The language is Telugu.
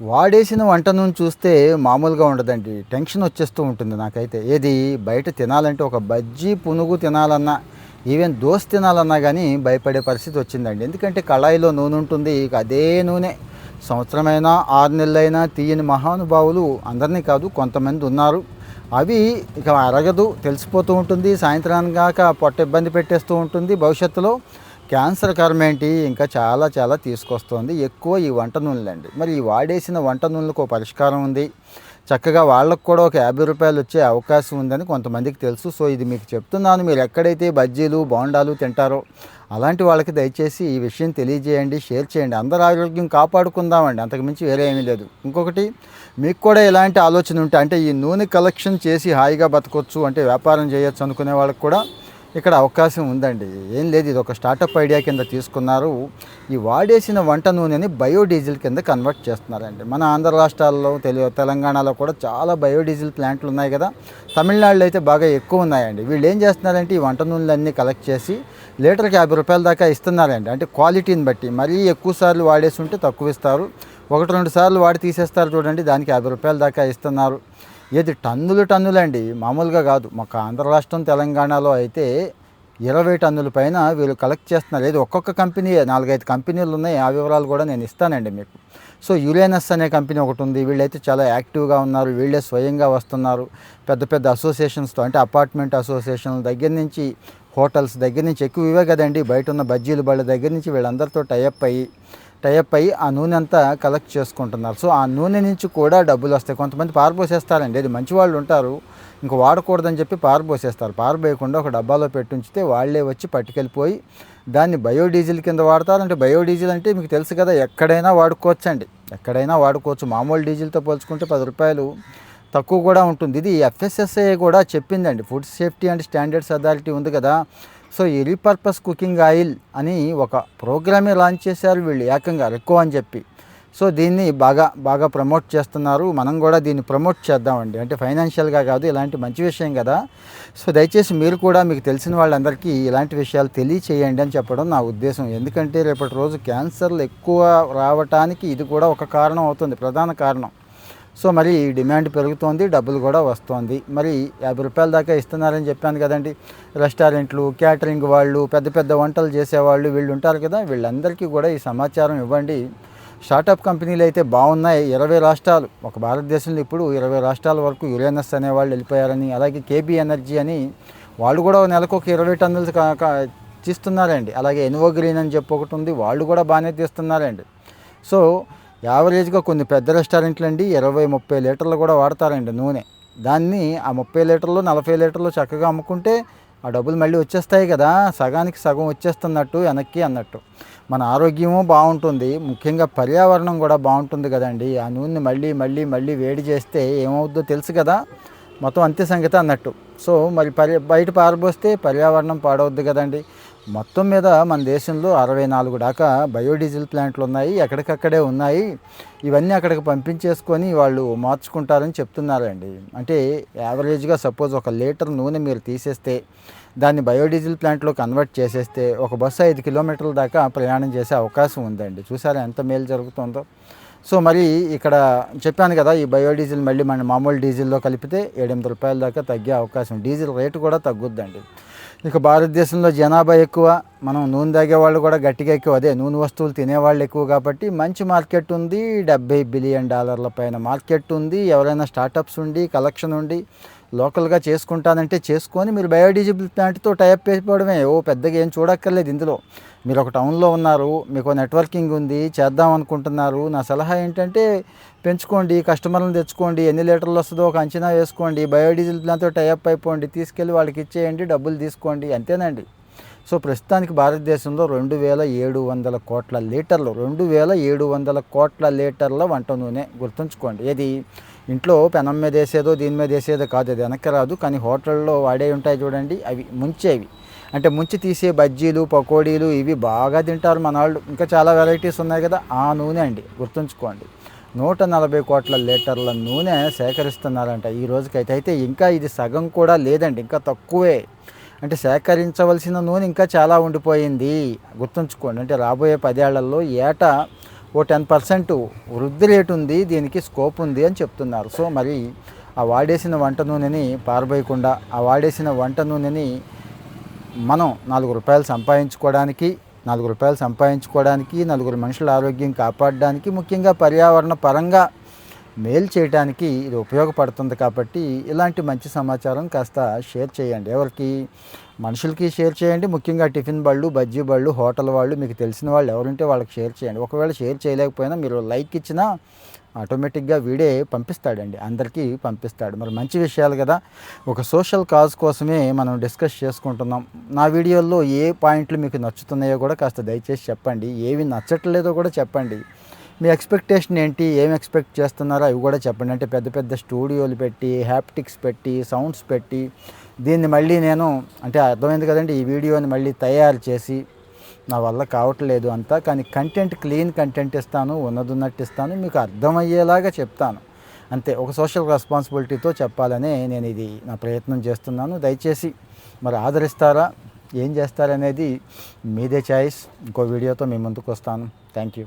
వాడేసిన వంట నూనె చూస్తే మామూలుగా ఉండదండి. టెన్షన్ వచ్చేస్తూ ఉంటుంది నాకైతే. ఏది బయట తినాలంటే ఒక బజ్జీ పునుగు తినాలన్నా ఈవెన్ దోశ తినాలన్నా కానీ భయపడే పరిస్థితి వచ్చిందండి. ఎందుకంటే కళాయిలో నూనె ఉంటుంది ఇక అదే నూనె. సంవత్సరమైనా ఆరు నెలలైనా తీయని మహానుభావులు అందరినీ కాదు కొంతమంది ఉన్నారు. అవి ఇక అరగదు తెలిసిపోతూ ఉంటుంది సాయంత్రానికి కాక పొట్ట ఇబ్బంది పెట్టేస్తూ ఉంటుంది భవిష్యత్తులో. క్యాన్సర్ కర్మ ఏంటి? ఇంకా చాలా చాలా తీసుకొస్తుంది. ఎక్కువ ఈ వంట నూనెలండి. మరి ఈ వాడేసిన వంట నూనెలకు ఒక పరిష్కారం ఉంది. చక్కగా వాళ్ళకు కూడా ఒక యాభై రూపాయలు వచ్చే అవకాశం ఉందని కొంతమందికి తెలుసు. సో ఇది మీకు చెప్తున్నాను. మీరు ఎక్కడైతే బజ్జీలు బోండాలు తింటారో అలాంటి వాళ్ళకి దయచేసి ఈ విషయం తెలియజేయండి షేర్ చేయండి. అందరి ఆరోగ్యం కాపాడుకుందామండి. అంతకుమించి వేరే ఏమీ లేదు. ఇంకొకటి మీకు కూడా ఇలాంటి ఆలోచన ఉంటే అంటే ఈ నూనె కలెక్షన్ చేసి హాయిగా బతకొచ్చు అంటే వ్యాపారం చేయొచ్చు అనుకునే వాళ్ళకి కూడా ఇక్కడ అవకాశం ఉందండి. ఏం లేదు ఇది ఒక స్టార్టప్ ఐడియా కింద తీసుకున్నారు. ఈ వాడేసిన వంట నూనెని బయోడీజిల్ కింద కన్వర్ట్ చేస్తున్నారండి. మన ఆంధ్ర రాష్ట్రాల్లో తెలు తెలంగాణలో కూడా చాలా బయోడీజిల్ ప్లాంట్లు ఉన్నాయి కదా. తమిళనాడులో అయితే బాగా ఎక్కువ ఉన్నాయండి. వీళ్ళు ఏం చేస్తున్నారంటే ఈ వంట నూనెలన్నీ కలెక్ట్ చేసి లీటర్కి యాభై రూపాయల దాకా ఇస్తున్నారండి. అంటే క్వాలిటీని బట్టి. మరీ ఎక్కువ సార్లు వాడేసి ఉంటే తక్కువ ఇస్తారు. ఒకటి రెండు సార్లు వాడి తీసేస్తారు చూడండి దానికి యాభై రూపాయల దాకా ఇస్తున్నారు. ఇది టన్నులు టన్నులండి. మామూలుగా కాదు. మాకు ఆంధ్ర రాష్ట్రం తెలంగాణలో అయితే ఇరవై టన్నుల పైన వీళ్ళు కలెక్ట్ చేస్తున్నారు. ఇది ఒక్కొక్క కంపెనీ నాలుగైదు కంపెనీలు ఉన్నాయి. ఆ వివరాలు కూడా నేను ఇస్తానండి మీకు. సో యురేనస్ అనే కంపెనీ ఒకటి ఉంది. వీళ్ళైతే చాలా యాక్టివ్గా ఉన్నారు. వీళ్ళే స్వయంగా వస్తున్నారు. పెద్ద పెద్ద అసోసియేషన్స్తో అంటే అపార్ట్మెంట్ అసోసియేషన్ల దగ్గర నుంచి హోటల్స్ దగ్గర నుంచి ఎక్కువ ఇవే కదండి. బయట ఉన్న బజ్జీలు బళ్ళ దగ్గర నుంచి వీళ్ళందరితో టైఅప్ అయ్యి టైఅప్ అయ్యి ఆ నూనె అంతా కలెక్ట్ చేసుకుంటున్నారు. సో ఆ నూనె నుంచి కూడా డబ్బులు వస్తాయి. కొంతమంది పారబోసేస్తారండి. అది మంచి వాళ్ళు ఉంటారు. ఇంక వాడకూడదని చెప్పి పారబోసేస్తారు. పారబోయకుండా ఒక డబ్బాలో పెట్టి ఉంచితే వాళ్ళే వచ్చి పట్టుకెళ్ళిపోయి దాన్ని బయోడీజిల్ కింద వాడతారు. అంటే బయోడీజిల్ అంటే మీకు తెలుసు కదా ఎక్కడైనా వాడుకోవచ్చు అండి ఎక్కడైనా వాడుకోవచ్చు. మామూలు డీజిల్తో పోల్చుకుంటే పది రూపాయలు తక్కువ కూడా ఉంటుంది. ఇది ఎఫ్ఎస్ఎస్ఐ కూడా చెప్పిందండి. Food safety and standards authority ఉంది కదా. సో ఈ రీపర్పస్ కుకింగ్ ఆయిల్ అని ఒక ప్రోగ్రామే లాంచ్ చేశారు. వీళ్ళు ఏకంగా ఎక్కువ అని చెప్పి. సో దీన్ని బాగా బాగా ప్రమోట్ చేస్తున్నారు. మనం కూడా దీన్ని ప్రమోట్ చేద్దామండి. అంటే ఫైనాన్షియల్గా కాదు ఇలాంటి మంచి విషయం కదా. సో దయచేసి మీరు కూడా మీకు తెలిసిన వాళ్ళందరికీ ఇలాంటి విషయాలు తెలియచేయండి అని చెప్పడం నా ఉద్దేశం. ఎందుకంటే రేపటి రోజు క్యాన్సర్లు ఎక్కువ రావటానికి ఇది కూడా ఒక కారణం అవుతుంది ప్రధాన కారణం. సో మరి డిమాండ్ పెరుగుతోంది డబ్బులు కూడా వస్తోంది. మరి యాభై రూపాయల దాకా ఇస్తున్నారని చెప్పాను కదండి. రెస్టారెంట్లు క్యాటరింగ్ వాళ్ళు పెద్ద పెద్ద వంటలు చేసేవాళ్ళు వీళ్ళు ఉంటారు కదా వీళ్ళందరికీ కూడా ఈ సమాచారం ఇవ్వండి. స్టార్టప్ కంపెనీలు అయితే బాగున్నాయి ఇరవై రాష్ట్రాలు. ఒక భారతదేశంలో ఇప్పుడు ఇరవై రాష్ట్రాల వరకు యురేనస్ అనేవాళ్ళు వెళ్ళిపోయారని అలాగే కేబీ ఎనర్జీ అని వాళ్ళు కూడా నెలకు ఒక ఇరవై టన్నులు తీస్తున్నారండి. అలాగే ఎన్వో గ్రీన్ అని చెప్పి ఒకటి ఉంది వాళ్ళు కూడా బాగానే తీస్తున్నారండి. సో యావరేజ్గా కొన్ని పెద్ద రెస్టారెంట్లు అండి ఇరవై ముప్పై లీటర్లు కూడా వాడతారండి నూనె. దాన్ని ఆ ముప్పై లీటర్లు నలభై లీటర్లు చక్కగా అమ్ముకుంటే ఆ డబ్బులు మళ్ళీ వచ్చేస్తాయి కదా సగానికి సగం వచ్చేస్తున్నట్టు వెనక్కి అన్నట్టు. మన ఆరోగ్యము బాగుంటుంది. ముఖ్యంగా పర్యావరణం కూడా బాగుంటుంది కదండి. ఆ నూనె మళ్ళీ మళ్ళీ మళ్ళీ వేడి చేస్తే ఏమవుద్దో తెలుసు కదా. మొత్తం అంతే సంగతి అన్నట్టు. సో మరి పరి బయట పారబోస్తే పర్యావరణం పాడవద్దు కదండి. మొత్తం మీద మన దేశంలో అరవై నాలుగు దాకా బయోడీజిల్ ప్లాంట్లు ఉన్నాయి ఎక్కడికక్కడే ఉన్నాయి. ఇవన్నీ అక్కడికి పంపించేసుకొని వాళ్ళు మార్చుకుంటారని చెప్తున్నారండి. అంటే యావరేజ్గా సపోజ్ ఒక లీటర్ నూనె మీరు తీసేస్తే దాన్ని బయోడీజిల్ ప్లాంట్లో కన్వర్ట్ చేసేస్తే ఒక బస్సు ఐదు కిలోమీటర్ల దాకా ప్రయాణం చేసే అవకాశం ఉందండి. చూసారా ఎంత మేలు జరుగుతుందో? సో మరి ఇక్కడ చెప్పాను కదా ఈ బయోడీజిల్ మళ్ళీ మన మామూలు డీజిల్లో కలిపితే ఏడెనిమిది రూపాయల దాకా తగ్గే అవకాశం డీజిల్ రేటు కూడా తగ్గుద్దండి. ఇక భారతదేశంలో జనాభా ఎక్కువ మనం నూనె తాగే వాళ్ళు కూడా గట్టిగా ఎక్కువ. అదే నూనె వస్తువులు తినేవాళ్ళు ఎక్కువ కాబట్టి మంచి మార్కెట్ ఉంది. డెబ్బై బిలియన్ డాలర్ల పైన మార్కెట్ ఉంది. ఎవరైనా స్టార్టప్స్ ఉండి కలెక్షన్ ఉండి లోకల్గా చేసుకుంటానంటే చేసుకొని మీరు బయోడీజిల్ ప్లాంట్తో టైప్ అయిపోవడమే ఓ పెద్దగా ఏం చూడక్కర్లేదు ఇందులో. మీరు ఒక టౌన్లో ఉన్నారు మీకు నెట్వర్కింగ్ ఉంది చేద్దాం అనుకుంటున్నారు. నా సలహా ఏంటంటే పెంచుకోండి కస్టమర్లను తెచ్చుకోండి ఎన్ని లీటర్లు వస్తుందో ఒక అంచనా వేసుకోండి బయోడీజిల్ ప్లాన్తో టైప్ అయిపోండి తీసుకెళ్ళి వాళ్ళకి ఇచ్చేయండి డబ్బులు తీసుకోండి అంతేనండి. సో ప్రస్తుతానికి భారతదేశంలో రెండు వేల ఏడు వందల కోట్ల లీటర్లు రెండు వేల ఏడు వందల కోట్ల లీటర్ల వంట నూనె గుర్తుంచుకోండి. ఏది? ఇంట్లో పెనం మీద వేసేదో దీని మీద వేసేదో కాదు అది వెనక్కి రాదు కానీ హోటల్లో వాడే ఉంటాయి చూడండి అవి ముంచేవి. అంటే ముంచి తీసే బజ్జీలు పకోడీలు ఇవి బాగా తింటారు మన వాళ్ళు. ఇంకా చాలా వెరైటీస్ ఉన్నాయి కదా ఆ నూనె అండి గుర్తుంచుకోండి. నూట నలభై కోట్ల లీటర్ల నూనె సేకరిస్తున్నారంట ఈ రోజుకైతే. అయితే ఇంకా ఇది సగం కూడా లేదండి ఇంకా తక్కువే. అంటే సేకరించవలసిన నూనె ఇంకా చాలా ఉండిపోయింది. గుర్తుంచుకోండి అంటే రాబోయే పదేళ్ళలో ఏటా ఓ టెన్ పర్సెంట్ వృద్ధి రేటు ఉంది దీనికి స్కోప్ ఉంది అని చెప్తున్నారు. సో మరి ఆ వాడేసిన వంట నూనెని పారబోయకుండా ఆ వాడేసిన వంట నూనెని మనం నాలుగు రూపాయలు సంపాదించుకోవడానికి నాలుగు రూపాయలు సంపాదించుకోవడానికి నలుగురు మనుషుల ఆరోగ్యం కాపాడడానికి ముఖ్యంగా పర్యావరణ పరంగా మేలు చేయడానికి ఇది ఉపయోగపడుతుంది కాబట్టి ఇలాంటి మంచి సమాచారం కాస్త షేర్ చేయండి. ఎవరికి మనుషులకి షేర్ చేయండి. ముఖ్యంగా టిఫిన్ బళ్ళు బజ్జీ బళ్ళు హోటల్ వాళ్ళు మీకు తెలిసిన వాళ్ళు ఎవరుంటే వాళ్ళకి షేర్ చేయండి. ఒకవేళ షేర్ చేయలేకపోయినా మీరు లైక్ ఇచ్చినా ఆటోమేటిక్గా వీడే పంపిస్తాడండి. అందరికీ పంపిస్తాడు. మరి మంచి విషయాలు కదా. ఒక సోషల్ కాజ్ కోసమే మనం డిస్కస్ చేసుకుంటున్నాం. నా వీడియోల్లో ఏ పాయింట్లు మీకు నచ్చుతున్నాయో కూడా కాస్త దయచేసి చెప్పండి. ఏవి నచ్చట్లేదో కూడా చెప్పండి. మీ ఎక్స్పెక్టేషన్ ఏంటి? ఏం ఎక్స్పెక్ట్ చేస్తున్నారో అవి కూడా చెప్పండి. అంటే పెద్ద పెద్ద స్టూడియోలు పెట్టి హ్యాప్టిక్స్ పెట్టి సౌండ్స్ పెట్టి దీన్ని మళ్ళీ నేను అంటే అర్థమైంది కదండి ఈ వీడియోని మళ్ళీ తయారు చేసి నా వల్ల కావట్లేదు అంతా కానీ కంటెంట్ క్లీన్ కంటెంట్ ఇస్తాను ఉన్నదున్నట్టు ఇస్తాను మీకు అర్థమయ్యేలాగా చెప్తాను. అంతే ఒక సోషల్ రెస్పాన్సిబిలిటీతో చెప్పాలనే నేను ఇది నా ప్రయత్నం చేస్తున్నాను. దయచేసి మరి ఆదరిస్తారా? ఏం చేస్తారనేది మీదే చాయిస్ ఇంకో వీడియోతో మీ ముందుకు వస్తాను. Thank you